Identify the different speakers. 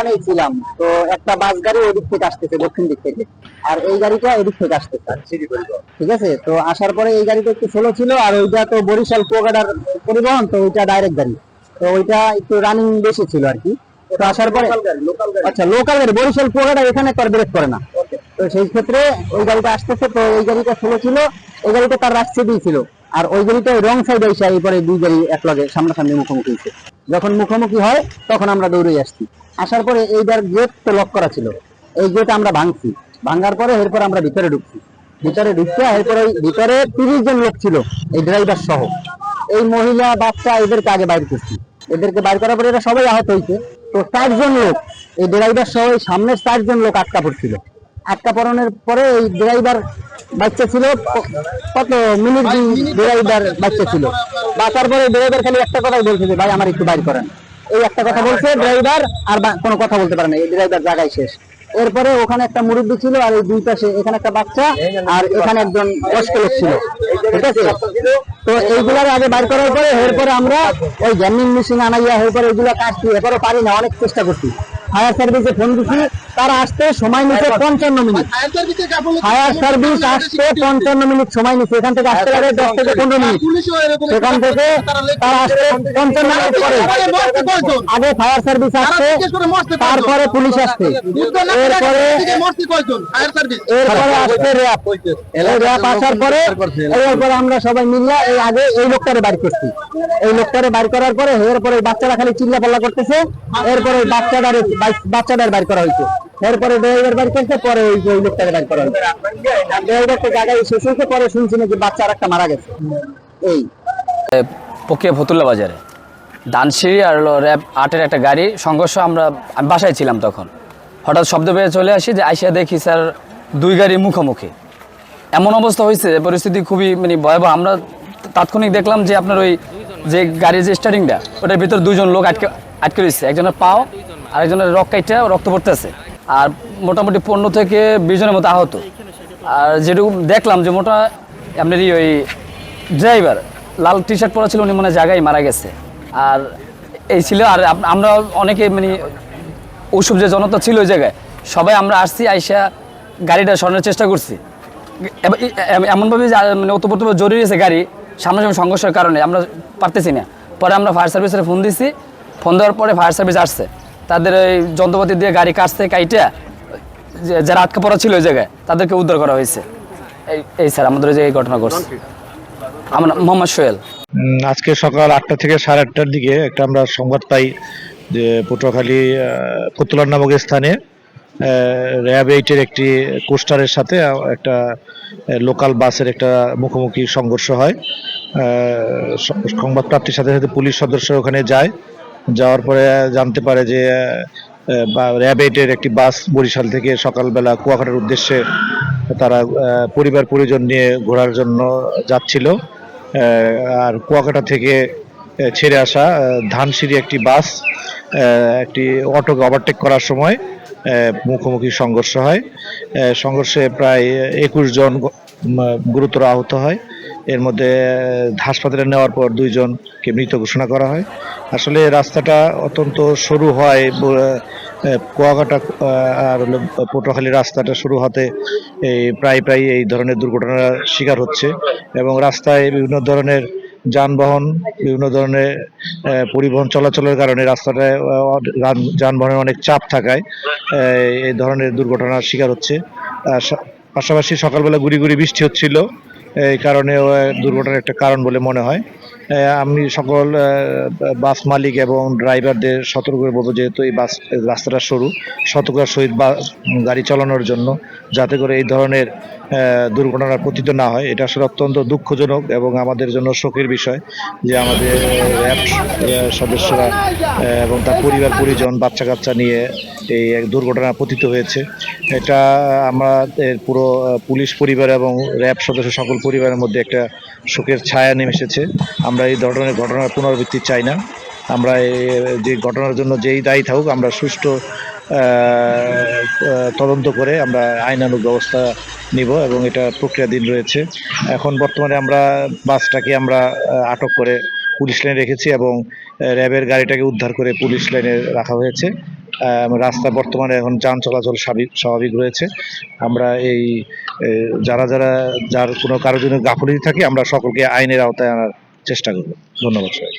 Speaker 1: এখানেই ছিলাম। তো একটা বাস গাড়ি ওদিক থেকে আসতেছে দক্ষিণ দিক থেকে। আর এই গাড়িটা এদিক থেকে আসতেছে। ঠিক আছে? তো আসার পরে এই গাড়িটা একটু স্লো ছিল আর ওইটা তো বরিশাল কুয়াকাটার পরিবহন তো ওইটা ডাইরেক্ট গাড়ি। তো ওইটা একটু রানিং বেশি ছিল আর কি। তো আসার পরে আচ্ছা লোকাল গাড়ি। বরিশাল কুয়াকাটা এখানে তো ব্রেক করে না। তো সেই ক্ষেত্রে ওই গাড়িটা আসতেছে তো এই গাড়িটা স্লো ছিল। ওই গাড়িটা তার রাস্তা ছিল। আর ওই গাড়িটা রং সাইড এসে এরপরে দুই গাড়ি এক লগে সামনাসামনি মুখোমুখি হয়েছে। যখন মুখোমুখি হয় তখন আমরা দৌড়ে আসছি। আসার পরে এইটার গেট তো লক করা ছিল। এই গেট আমরা ভাঙছি। ভাঙার পরে এরপর আমরা ভিতরে ঢুকছি। ভিতরে ঢুকছে এরপরে ওই ভিতরে তিরিশ জন লোক ছিল এই ড্রাইভার সহ। এই মহিলা বাচ্চা এদেরকে আগে বাইর করছি। এদেরকে বাইর করার পরে এরা সবাই আহত হয়েছে। তো চারজন লোক এই ড্রাইভার সহ এই সামনের চারজন লোক আটকা পড়ছিল। আটকা পড়ানোর পরে এই ড্রাইভার বাচ্চা ছিল কত মিনিট ড্রাইভার বাচ্চা ছিল। বাঁচার পরে ড্রাইভার খালি একটা কথাই বলছে যে ভাই আমার একটু বাইর করেন। এই একটা কথা বলছে ড্রাইভার আর কোনো কথা বলতে পারে না। এই ড্রাইভার জায়গায় শেষ। এরপরে ওখানে একটা মুরব্বী ছিল আর এই দুই পাশে এখানে একটা বাচ্চা আর এখানে একজন বয়স্ক লোক ছিল। ঠিক আছে? তো এইগুলার আগে বাইর করার পরে এরপরে আমরা ওই গ্যামিং মেশিন আনাইয়া এরপরে এগুলো কাটছি। এরপরে পারি না অনেক চেষ্টা করছি। ফায়ার সার্ভিসে ফোন দিছি তারা আসতে সময় নিতে পঞ্চান্ন মিনিট। ফায়ার সার্ভিস আসতে পঞ্চান্ন মিনিট সময় নিচ্ছে এখান থেকে আসতে পারে দশ থেকে পনেরো মিনিট। সেখান থেকে তারা আসতে পঞ্চান্ন মিনিট পরে। আগে ফায়ার সার্ভিস আসছে তারপরে পুলিশ আসছে এরপরে এরপরে আসছে র্যাব এই র্যাব আসার পরে এরপরে আমরা সবাই মিলে এই আগে এই লোকটারে বাড়ি করছি। এই লোকটারে বাড়ি করার পরে এরপরে বাচ্চারা খালি চিল্লা পাল্লা করতেছে এরপরে বাচ্চাটার বাচ্চাটার বাড়ি করা হয়েছে এরপরে ড্রাইভার বাড়ি করছে, পরে ওই ওই লোকটারে বাড়ি করা হয়েছে তো জায়গায় শেষ হয়েছে পরে শুনছি নাকি বাচ্চা আর একটা মারা গেছে। এই।
Speaker 2: পকিয়া ফতুল্লা বাজারে। দানসিঁড়ি আর র্যাব আটের একটা গাড়ি, সংঘর্ষ আমরা, আমি বাসায় ছিলাম তখন। হঠাৎ শব্দ পেয়ে চলে আসি যে, আইসা দেখি স্যার, দুই গাড়ি মুখোমুখি। এমন অবস্থা হয়েছে পরিস্থিতি খুবই মানে ভয়াবহ। আমরা তাৎক্ষণিক দেখলাম যে, আপনার ওই যে গাড়ির যে স্টারিংটা ওটার ভিতর দুজন লোক আটকে আটকে রয়েছে। একজনের পাও আর একজনের রক কাইটা, রক্ত পড়তেছে। আর মোটামুটি পনেরো থেকে বিশ জনের মতো আহত। আর যেটুকু দেখলাম যে মোটা আপনার ওই ড্রাইভার, লাল টি শার্ট পরা ছিল, উনি মনে জায়গায় মারা গেছে। আর এই ছিল, আর আমরা অনেকে মানে ওসব যে জনতা ছিল ওই জায়গায়, সবাই আমরা আসছি, আইসা গাড়িটা সরানোর চেষ্টা করছি। এমনভাবে মানে ওতপ্রোতভাবে জরুরি আছে গাড়ি, সামনাসামনি সংঘর্ষের কারণে, আমরা পারতেছি না। পরে আমরা ফায়ার সার্ভিসের ফোন দিছি ফোন দেওয়ার পরে ফায়ার সার্ভিস আসছে। তাদের ওই যন্ত্রপাতি দিয়ে গাড়ি কাটছে কাইটা যে- যারা আটকা পড়া ছিল ওই জায়গায়, তাদেরকে উদ্ধার করা হয়েছে। এই এই স্যার, আমাদের ওই জায়গায় ঘটনা ঘটছে। আমার মোহাম্মদ সোহেল।
Speaker 3: আজকে সকাল আটটা থেকে সাড়ে আটটার দিকে একটা আমরা সংবাদ পাই যে পটুয়াখালী ফতুল্লা নামক স্থানে র্যাব এইটের একটি কোস্টারের সাথে একটা লোকাল বাসের একটা মুখোমুখি সংঘর্ষ হয়। সংবাদ প্রাপ্তির সাথে সাথে পুলিশ সদস্য ওখানে যায়। যাওয়ার পরে জানতে পারে যে র্যাব এইটের একটি বাস বরিশাল থেকে সকালবেলা কুয়াকাটার উদ্দেশ্যে তারা পরিবার পরিজন নিয়ে ঘোরার জন্য যাচ্ছিল। আর কুয়াকাটা থেকে ছেড়ে আসা ধানসিঁড়ি একটি বাস একটি অটোকে ওভারটেক করার সময় মুখোমুখি সংঘর্ষ হয়। সংঘর্ষে প্রায় একুশ জন গুরুতর আহত হয়। এর মধ্যে হাসপাতালে নেওয়ার পর দুইজনকে মৃত ঘোষণা করা হয়। আসলে রাস্তাটা অত্যন্ত সরু হয় কুয়াকাটা আর পটুয়াখালী রাস্তাটা শুরু হতে এই প্রায় প্রায় এই ধরনের দুর্ঘটনার শিকার হচ্ছে এবং রাস্তায় বিভিন্ন ধরনের যানবাহন, বিভিন্ন ধরনের পরিবহন চলাচলের কারণে রাস্তাটায় যানবাহনের অনেক চাপ থাকায় এই ধরনের দুর্ঘটনার শিকার হচ্ছে। পাশাপাশি সকালবেলা গুড়ি গুড়ি বৃষ্টি হচ্ছিল, এই কারণে দুর্ঘটনার একটা কারণ বলে মনে হয়। আমি সকল বাস মালিক এবং ড্রাইভারদের সতর্ক করে বলব যেহেতু এই বাস রাস্তাটা সরু। সতর্কতার সহিত গাড়ি চালানোর জন্য যাতে করে এই ধরনের দুর্ঘটনার পতিত না হয়। এটা আসলে অত্যন্ত দুঃখজনক এবং আমাদের জন্য শোকের বিষয় যে আমাদের র্যাব সদস্যরা এবং তার পরিবার, পরিজন বাচ্চা কাচ্চা নিয়ে এই এক দুর্ঘটনা পতিত হয়েছে। এটা আমাদের পুরো পুলিশ পরিবার এবং র্যাব সদস্য সকল পরিবারের মধ্যে একটা শোকের ছায়া নেমে এসেছে। আমরা এই ধরনের ঘটনার পুনরাবৃত্তি চাই না। আমরা যে ঘটনার জন্য যেই দায়ী থাকুক, আমরা সুষ্ঠু তদন্ত করে আমরা আইনানুগ ব্যবস্থা নিব এবং এটা প্রক্রিয়াধীন রয়েছে। এখন বর্তমানে আমরা বাসটাকে আমরা আটক করে পুলিশ লাইনে রেখেছি এবং র্যাবের গাড়িটাকে উদ্ধার করে পুলিশ লাইনে রাখা হয়েছে। রাস্তা বর্তমানে এখন যান চলাচল স্বাভাবিক রয়েছে। আমরা এই যারা যারা, যার কোনো কারও জন্য গাফলিতে থাকি, আমরা সকলকে আইনের আওতায় আনার চেষ্টা করব। ধন্যবাদ সবাই